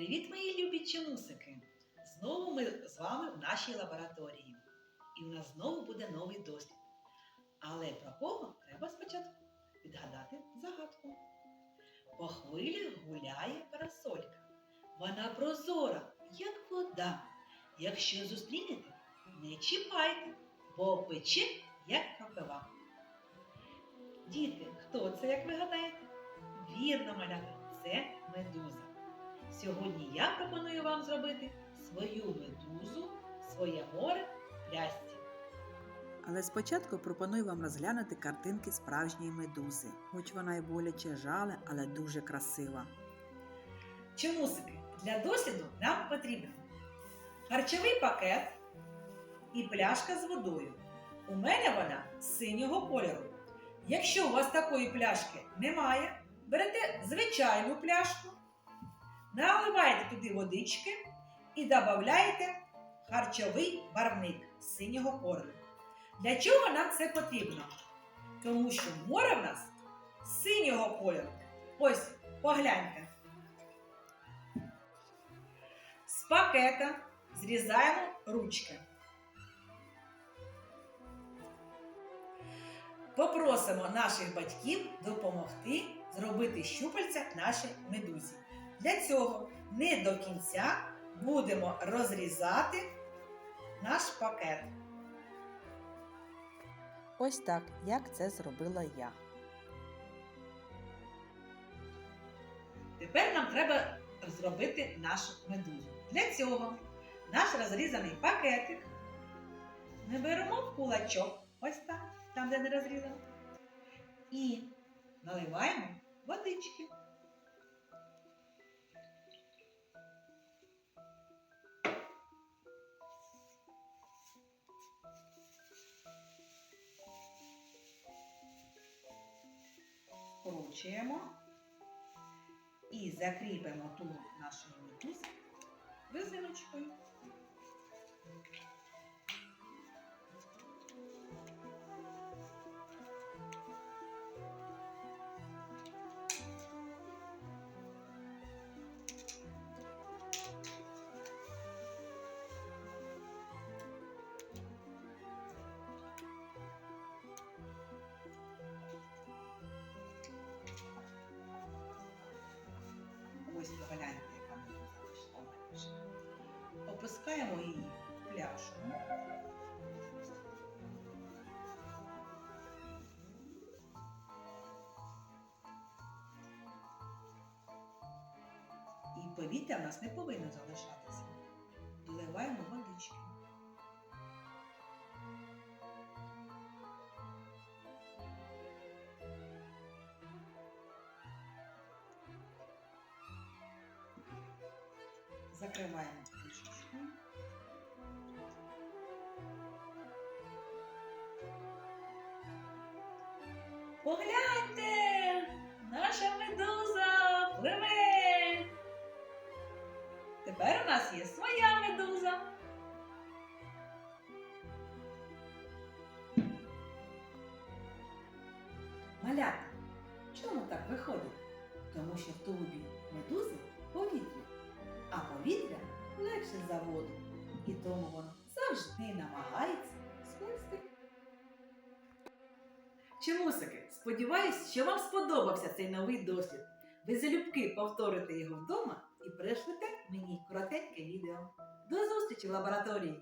Привіт, мої любі чомусики! Знову ми з вами в нашій лабораторії. І в нас знову буде новий дослід. Але про кого треба спочатку відгадати загадку. По хвилях гуляє парасолька. Вона прозора, як вода. Якщо зустрінете, не чіпайте, бо пече, як кропива. Діти, хто це, як ви гадаєте? Вірно, малята, це медуза. Сьогодні я пропоную вам зробити свою медузу, своє море плясті. Але спочатку пропоную вам розглянути картинки справжньої медузи. Хоч вона й боляче жале, але дуже красива. Чомусики, для досліду нам потрібен харчовий пакет і пляшка з водою. У мене вона синього кольору. Якщо у вас такої пляшки немає, берете звичайну пляшку, наливаєте туди водички і додаєте харчовий барвник синього кольору. Для чого нам це потрібно? Тому що море в нас синього кольору. Ось, погляньте. З пакета зрізаємо ручки. Попросимо наших батьків допомогти зробити щупальця нашій медузі. Для цього не до кінця будемо розрізати наш пакет. Ось так, як це зробила я. Тепер нам треба зробити нашу медузу. Для цього наш розрізаний пакетик ми беремо кулачок, ось так, там, де не розрізано, і наливаємо водички. Скручуємо і закріпимо ту нашу нитку резиночкою. Опускаємо її в пляшку. І повітря в нас не повинно залишатися. Доливаємо водички. Закриваємо Погляньте! Наша медуза пливе! Тепер у нас є своя медуза. Малята, чому так виходить? Тому що в тулубі медузи повітря, а повітря легше за воду. І тому воно завжди намагається Чомусики, сподіваюсь, що вам сподобався цей новий досвід. Ви залюбки повторите його вдома і пришлете мені коротеньке відео. До зустрічі в лабораторії!